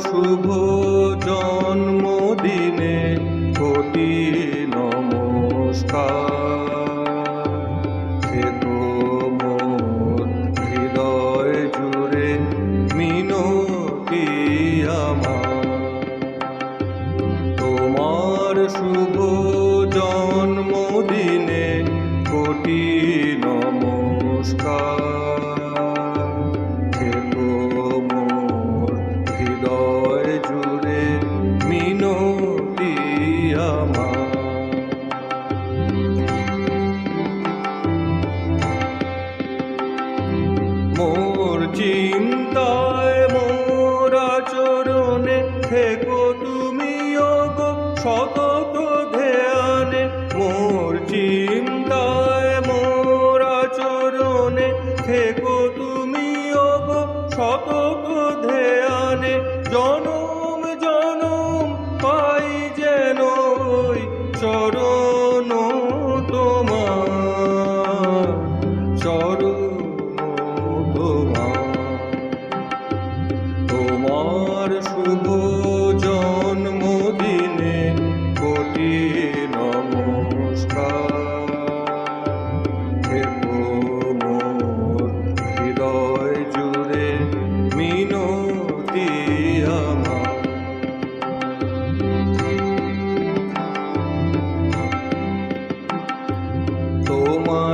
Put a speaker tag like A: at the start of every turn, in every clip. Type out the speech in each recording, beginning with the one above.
A: শুভ জন্মদিনে গো ধেয়ানে জনম জনম পাই যেন চরণ তোমার।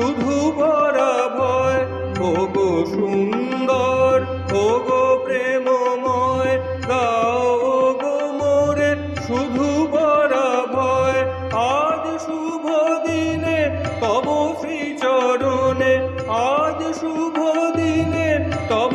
A: শুধু ভরা ভয় ওগো সুন্দর, ওগো প্রেমময়, দাও গো মোরে, শুধু ভরা ভয় আজ শুভ দিনে, তব শ্রী চরণে আজ শুভ দিনে, তব